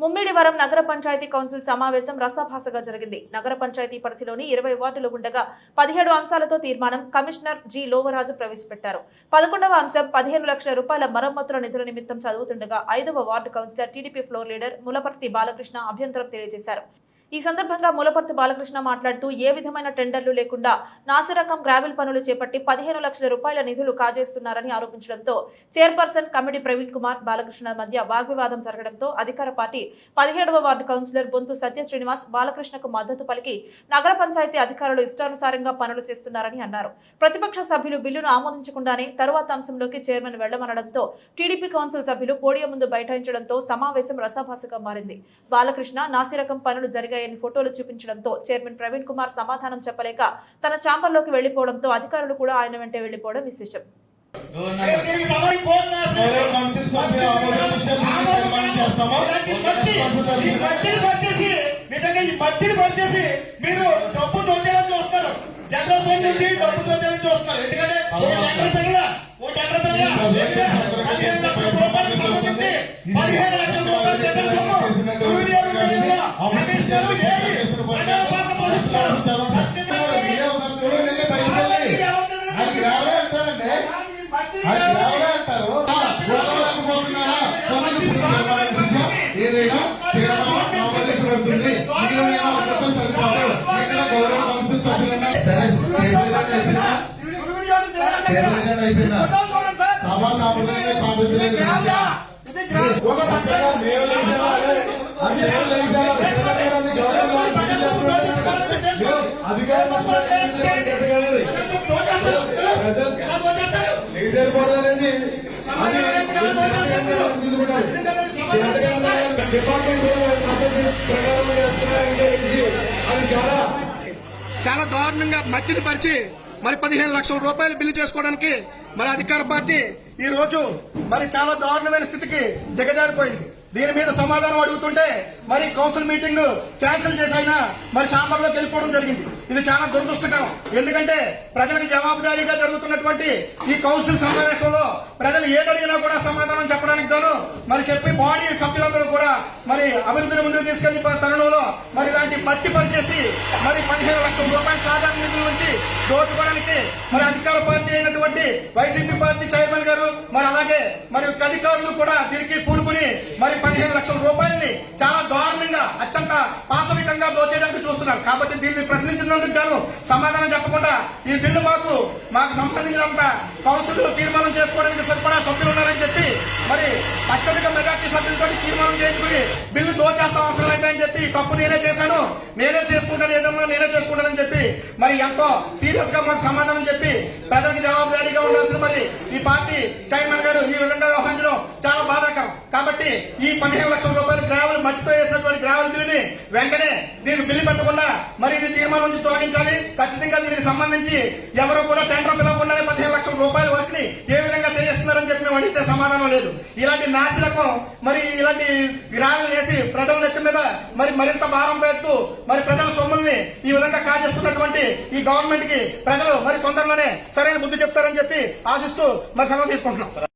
ముమ్మిడివరం నగర పంచాయతీ కౌన్సిల్ సమావేశం రసాభాసగా జరిగింది. నగర పంచాయతీ పరిధిలోని ఇరవై వార్డులు ఉండగా పదిహేడు అంశాలతో తీర్మానం కమిషనర్ జి. లోవరాజు ప్రవేశపెట్టారు. పదకొండవ అంశం పదిహేను లక్షల రూపాయల మరమ్మతుల నిధుల నిమిత్తం చదువుతుండగా ఐదవ ward councillor TDP floor leader Mulaparthi Balakrishna అభ్యంతరం తెలియజేశారు. ఈ సందర్భంగా ములపర్తి బాలకృష్ణ మాట్లాడుతూ ఏ విధమైన టెండర్లు లేకుండా నాసిరకం గ్రావెల్ పనులు చేపట్టి పదిహేను లక్షల రూపాయల నిధులు కాజేస్తున్నారని ఆరోపించడంతో చైర్పర్సన్ కమిటీ ప్రవీణ్ కుమార్ బాలకృష్ణ మధ్య వాగ్వివాదం జరగడంతో అధికార పార్టీ పదిహేడవ వార్డు కౌన్సిలర్ బొంతు సత్య శ్రీనివాస్ బాలకృష్ణకు మద్దతు పలికి నగర పంచాయతీ అధికారులు ఇష్టానుసారంగా పనులు చేస్తున్నారని అన్నారు. ప్రతిపక్ష సభ్యులు బిల్లును ఆమోదించకుండానే తరువాత అంశంలోకి చైర్మన్ వెళ్ళమనడంతో టీడీపీ కౌన్సిల్ సభ్యులు పోడియం ముందు బైఠాయించడంతో సమావేశం రసాభాసగా మారింది. బాలకృష్ణ నాసిరకం పనులు జరిగాయని ఫోటోలు చూపించడంతో చైర్మన్ ప్రవీణ్ కుమార్ సమాధానం చెప్పలేక తన ఛాంబర్లోకి వెళ్ళిపోవడంతో అధికారులు కూడా ఆయన వెంటే వెళ్ళిపోవడం విశేషం. మీరు డబ్బు చూస్తారు జనరల్ ఫండ్ డబ్బు చూస్తారు ఎందుకంటే ఓ టెండర్ పెరగ ఓ టెండర్ పెరగ పదిహేను అంటే అంటారు. విషయం ఏదైనా తీవ్రంగా ఆమోదించబడుతుంది. గౌరవ కౌన్సిల్ సరే, అయిపోయిందా? సభా పాటించలేదు ఒక అది మేము లేచాలి. తెలంగాణని గౌరవం బిజెపి డిపార్ట్మెంట్ అది చాలా చాలా దారుణంగా మట్టిని పరిచి మరి పదిహేను లక్షల రూపాయలు బిల్లు చేసుకోవడానికి మరి అధికార పార్టీ ఈ రోజు మరి చాలా దారుణమైన స్థితికి దిగజారిపోయింది. దీని మీద సమాధానం అడుగుతుంటే మరి కౌన్సిల్ మీటింగ్ క్యాన్సిల్ చేసైనా మరి చాంబర్లోకి వెళ్ళిపోవడం జరిగింది. ఇది చాలా దురదృష్టకరం. ఎందుకంటే ప్రజలకు జవాబుదారీగా జరుగుతున్నటువంటి ఈ కౌన్సిల్ సమావేశంలో ప్రజలు ఏదడిగినా కూడా సమాధానం చెప్పడానికి గాను మరి చెప్పి బాడీ సభ్యులందరూ కూడా మరి అభివృద్ధిని ముందుకు తీసుకెళ్ళి తరుణంలో మరి ఇలాంటి మట్టి పనిచేసి మరి పదిహేను లక్షల రూపాయల సాధారణ నిధుల నుంచి దోచుకోవడానికి మరి అధికార పార్టీ అయినటువంటి వైసీపీ పార్టీ చైర్మన్ గారు మరి అలాగే మరి అధికారులు కూడా తిరిగి పూనుకుని మరి పదిహేను లక్షల రూపాయల్ని చాలా దారుణంగా అత్యంత పాశవికంగా దోచేయడానికి చూస్తున్నారు. కాబట్టి దీన్ని ప్రశ్నించినందుకు గాను సమాధానం చెప్పకుండా ఈ బిల్లు మాకు మాకు సంబంధించినంత కౌన్సిల్ తీర్మానం చేసుకోవడానికి సరిపడా సభ్యులు ఉన్నారని చెప్పి మరి అత్యధిక మెజార్టీ సభ్యులతో తీర్మానం చేసుకుని బిల్లు దోచేస్తాం అవసరం అయితే అని చెప్పి తప్పు నేనే చేశాను. నేనే చేసుకుంటాను ఏదన్నా నేనే చేసుకుంటానని చెప్పి మరి ఎంతో సీరియస్గా మాకు సమాధానం చెప్పి ఉండాల్సిన మరి ఈ పార్టీ చైర్మన్ గారు ఈ విధంగా వ్యవహరించడం చాలా బాధాకరం. కాబట్టి ఈ పదిహేను లక్షల రూపాయలు గ్రావెల్ మట్టితో వేసినటువంటి గ్రావెల్ బిల్లుని వెంటనే దీనికి బిల్లు పెట్టకుండా మరి ఇది తీర్మానం నుంచి తొలగించాలి. ఖచ్చితంగా దీనికి సంబంధించి ఎవరు కూడా టెండర్ పిలవకుండానే పదిహేను లక్షల రూపాయల వర్క్ని ఏ సమానం లేదు. ఇలాంటి నాచి రకం మరి ఇలాంటి విరాళం వేసి ప్రజల నెత్తి మీద మరి మరింత భారం పెట్టు మరి ప్రజల సొమ్ముల్ని ఈ విధంగా కాజేస్తున్నటువంటి ఈ గవర్నమెంట్కి ప్రజలు మరి తొందరలోనే సరైన బుద్ధి చెప్తారని చెప్పి ఆశిస్తూ మరి సెలవు తీసుకుంటున్నాం.